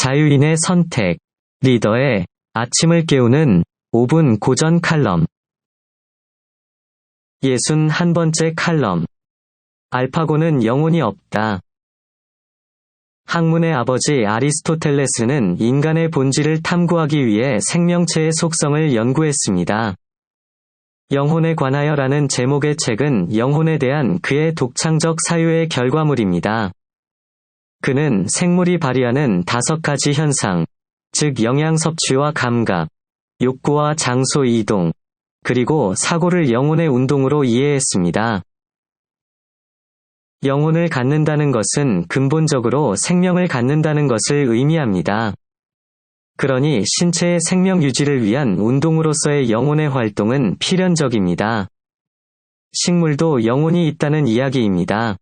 자유인의 선택, 리더의 아침을 깨우는 5분 고전 칼럼. 61번째 칼럼. 알파고는 영혼이 없다. 학문의 아버지 아리스토텔레스는 인간의 본질을 탐구하기 위해 생명체의 속성을 연구했습니다. 영혼에 관하여라는 제목의 책은 영혼에 대한 그의 독창적 사유의 결과물입니다. 그는 생물이 발휘하는 다섯 가지 현상, 즉 영양 섭취와 감각, 욕구와 장소 이동, 그리고 사고를 영혼의 운동으로 이해했습니다. 영혼을 갖는다는 것은 근본적으로 생명을 갖는다는 것을 의미합니다. 그러니 신체의 생명 유지를 위한 운동으로서의 영혼의 활동은 필연적입니다. 식물도 영혼이 있다는 이야기입니다.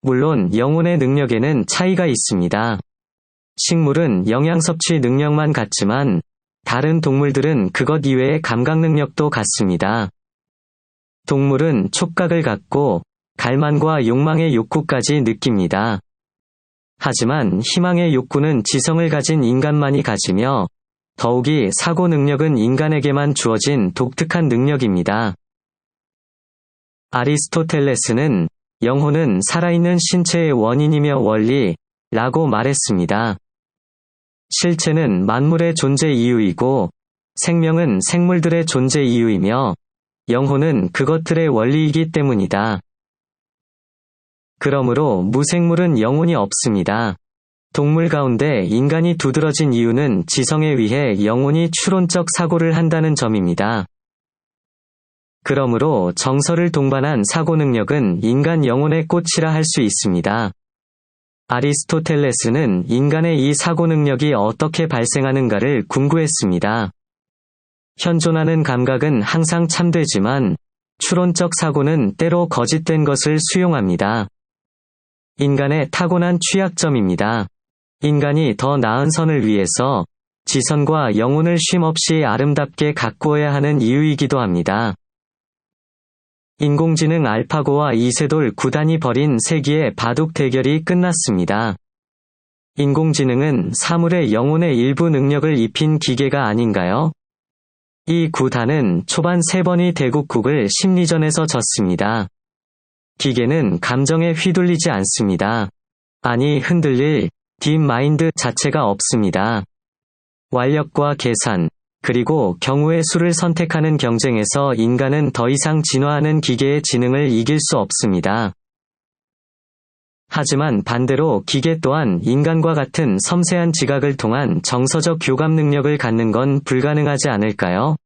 물론 영혼의 능력에는 차이가 있습니다. 식물은 영양 섭취 능력만 같지만 다른 동물들은 그것 이외의 감각 능력도 갖습니다. 동물은 촉각을 갖고 갈망과 욕망의 욕구까지 느낍니다. 하지만 희망의 욕구는 지성을 가진 인간만이 가지며 더욱이 사고 능력은 인간에게만 주어진 독특한 능력입니다. 아리스토텔레스는 영혼은 살아있는 신체의 원인이며 원리 라고 말했습니다. 실체는 만물의 존재 이유이고 생명은 생물들의 존재 이유이며 영혼은 그것들의 원리이기 때문이다. 그러므로 무생물은 영혼이 없습니다. 동물 가운데 인간이 두드러진 이유는 지성에 의해 영혼이 추론적 사고를 한다는 점입니다. 그러므로 정서를 동반한 사고 능력은 인간 영혼의 꽃이라 할 수 있습니다. 아리스토텔레스는 인간의 이 사고 능력이 어떻게 발생하는가를 궁구했습니다. 현존하는 감각은 항상 참되지만 추론적 사고는 때로 거짓된 것을 수용합니다. 인간의 타고난 취약점입니다. 인간이 더 나은 선을 위해서 지선과 영혼을 쉼없이 아름답게 가꾸어야 하는 이유이기도 합니다. 인공지능 알파고와 이세돌 구단이 벌인 세기의 바둑 대결이 끝났습니다. 인공지능은 사물의 영혼의 일부 능력을 입힌 기계가 아닌가요? 이 구단은 초반 세 번이 대국국을 심리전에서 졌습니다. 기계는 감정에 휘둘리지 않습니다. 아니 흔들릴 딥마인드 자체가 없습니다. 완력과 계산, 그리고 경우의 수를 선택하는 경쟁에서 인간은 더 이상 진화하는 기계의 지능을 이길 수 없습니다. 하지만 반대로 기계 또한 인간과 같은 섬세한 지각을 통한 정서적 교감 능력을 갖는 건 불가능하지 않을까요?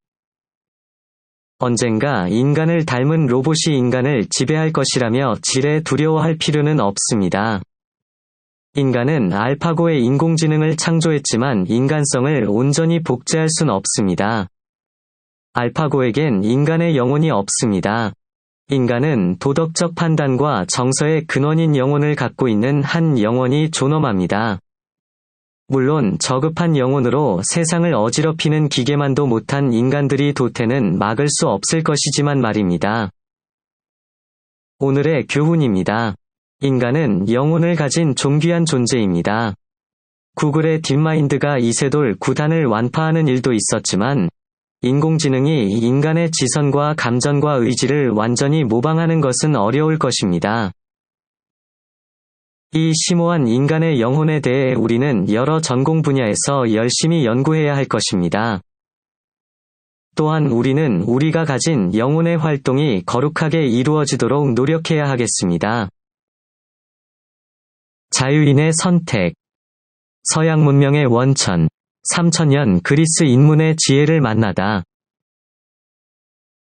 언젠가 인간을 닮은 로봇이 인간을 지배할 것이라며 지레 두려워할 필요는 없습니다. 인간은 알파고의 인공지능을 창조했지만 인간성을 온전히 복제할 순 없습니다. 알파고에겐 인간의 영혼이 없습니다. 인간은 도덕적 판단과 정서의 근원인 영혼을 갖고 있는 한 영혼이 존엄합니다. 물론 저급한 영혼으로 세상을 어지럽히는 기계만도 못한 인간들이 도태는 막을 수 없을 것이지만 말입니다. 오늘의 교훈입니다. 인간은 영혼을 가진 존귀한 존재입니다. 구글의 딥마인드가 이세돌 구단을 완파하는 일도 있었지만 인공지능이 인간의 지선과 감정과 의지를 완전히 모방하는 것은 어려울 것입니다. 이 심오한 인간의 영혼에 대해 우리는 여러 전공 분야에서 열심히 연구해야 할 것입니다. 또한 우리는 우리가 가진 영혼의 활동이 거룩하게 이루어지도록 노력해야 하겠습니다. 자유인의 선택. 서양 문명의 원천. 3천년 그리스 인문의 지혜를 만나다